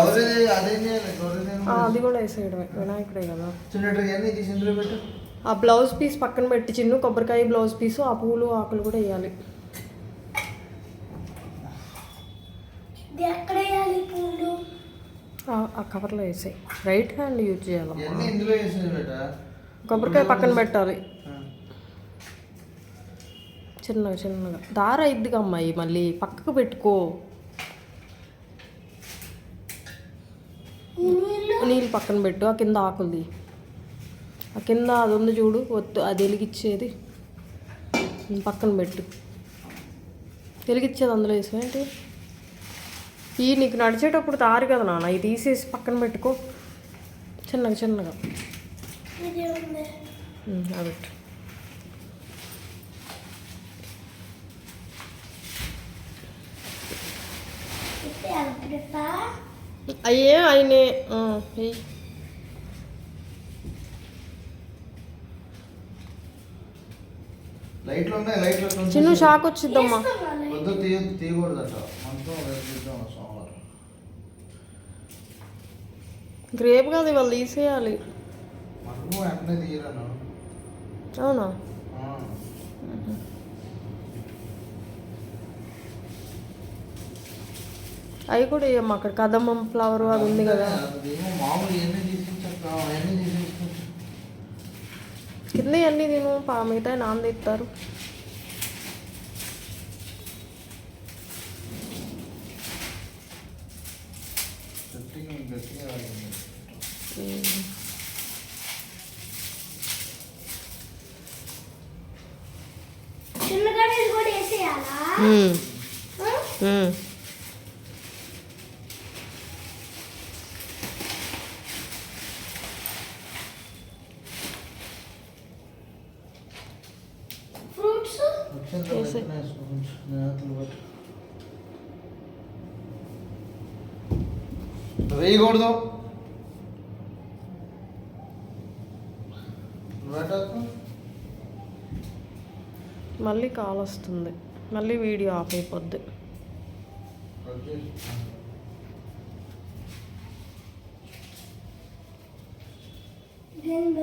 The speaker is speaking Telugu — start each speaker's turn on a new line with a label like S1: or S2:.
S1: అదేం చేయాలి?
S2: కూడా వేసేయడమే వినాయకుడే కదా.
S1: చిన్నట్టు ఇవన్నీ తీసి ఇందులో పెట్టు.
S2: ఆ బ్లౌజ్ పీస్ పక్కన పెట్టి చిన్ను కొబ్బరికాయ బ్లౌజ్ పీసు ఆ పూలు ఆకులు కూడా వేయాలి. ఆ- కవర్లో వేసాయి. రైట్ హ్యాండ్ యూజ్
S1: బేట?
S2: కొబ్బరికాయ పక్కన పెట్టాలి. చిన్నగా చిన్నగా. దార ఇద్దిగా అమ్మాయి మళ్ళీ పక్కకు పెట్టుకో
S3: ఈ నీళ్ళు
S2: పక్కన పెట్టు. ఆ కింద ఆకుంది ఆ కింద అది ఉంది చూడు. ఒత్తు అది వెలిగిచ్చేది. పక్కన పెట్టు. వెలిగిచ్చేది అందులో వేసుకుంటే ఈ నీకు నడిచేటప్పుడు తారు కదా నాన్న. ఇది తీసేసి పక్కన పెట్టుకో. చిన్నగా చిన్నగా. అది పెట్టు. అయ్యే అయినే ఆ, ఎయ్.
S1: లైట్లు ఉన్నాయి లైట్లు కొంచెం
S2: చిన్న షాక్ వచ్చిద్దమ్మా.
S1: వద్దు తీయ తీయకూడదట. మనతో సోమవారం.
S2: గ్రేప్ కాదు ఇవాళ తీసేయాలి.
S1: వెంటనే తీయరాను
S2: అవునా? అవి కూడా వేయమ్మా అక్కడ కదమ్మం ఫ్లవర్ అది ఉంది కదా. కింద అన్నీ తిను పా మిగతా నాన్న తిస్తారు
S3: ఇది కూడా వేసేయాలా?
S1: వేయకూడదు పెట్టకు.
S2: మళ్ళీ కాల్ వస్తుంది. మళ్ళీ వీడియో ఆఫ్ అయిపోద్ది.